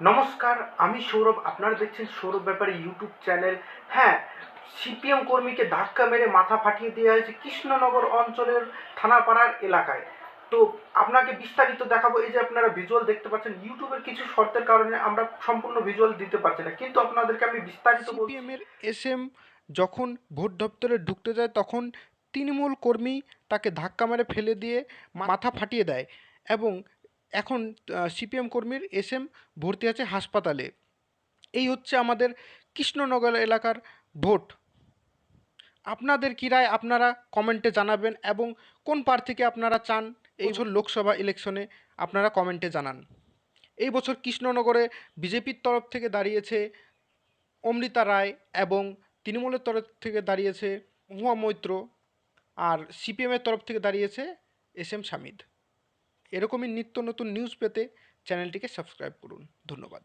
নমস্কার, আমি সৌরভ। আপনারা দেখছেন সৌরভ ব্যাপারে ইউটিউব চ্যানেল। হ্যাঁ সিপিএম কর্মীকে ধাক্কা মেরে মাথা ফাটিয়ে দেওয়া হয়েছে কৃষ্ণনগর অঞ্চলের থানাপাড়ার এলাকায়। তো আপনাকে বিস্তারিত দেখাবো। এই যে আপনারা ভিজুয়াল দেখতে পাচ্ছেন ইউটিউবের কিছু শর্তের কারণে আমরা সম্পূর্ণ ভিজুয়াল দিতে পারছি না। কিন্তু আপনাদেরকে আমি বিস্তারিত বলছি। সিপিএমের এসএম যখন ভোট দপ্তরে ঢুকতে যায়, তখন তৃণমূল কর্মী তাকে ধাক্কা মেরে ফেলে দিয়ে মাথা ফাটিয়ে দেয় এবং এখন সিপিএম কর্মীর এস এম ভর্তি আছে হাসপাতালে। এই হচ্ছে আমাদের কৃষ্ণনগর এলাকার ভোট। আপনাদের কী রায় আপনারা কমেন্টে জানাবেন এবং কোন প্রার্থীকে আপনারা চান এই বছর লোকসভা ইলেকশনে আপনারা কমেন্টে জানান। এই বছর কৃষ্ণনগরে বিজেপির তরফ থেকে দাঁড়িয়েছে অমৃতা রায় এবং তৃণমূলের তরফ থেকে দাঁড়িয়েছে মহুয়া মৈত্র, আর সিপিএমের তরফ থেকে দাঁড়িয়েছে এস এম শামিদ এরকমই নিত্য নতুন নিউজ পেতে চ্যানেলটিকে সাবস্ক্রাইব করুন। ধন্যবাদ।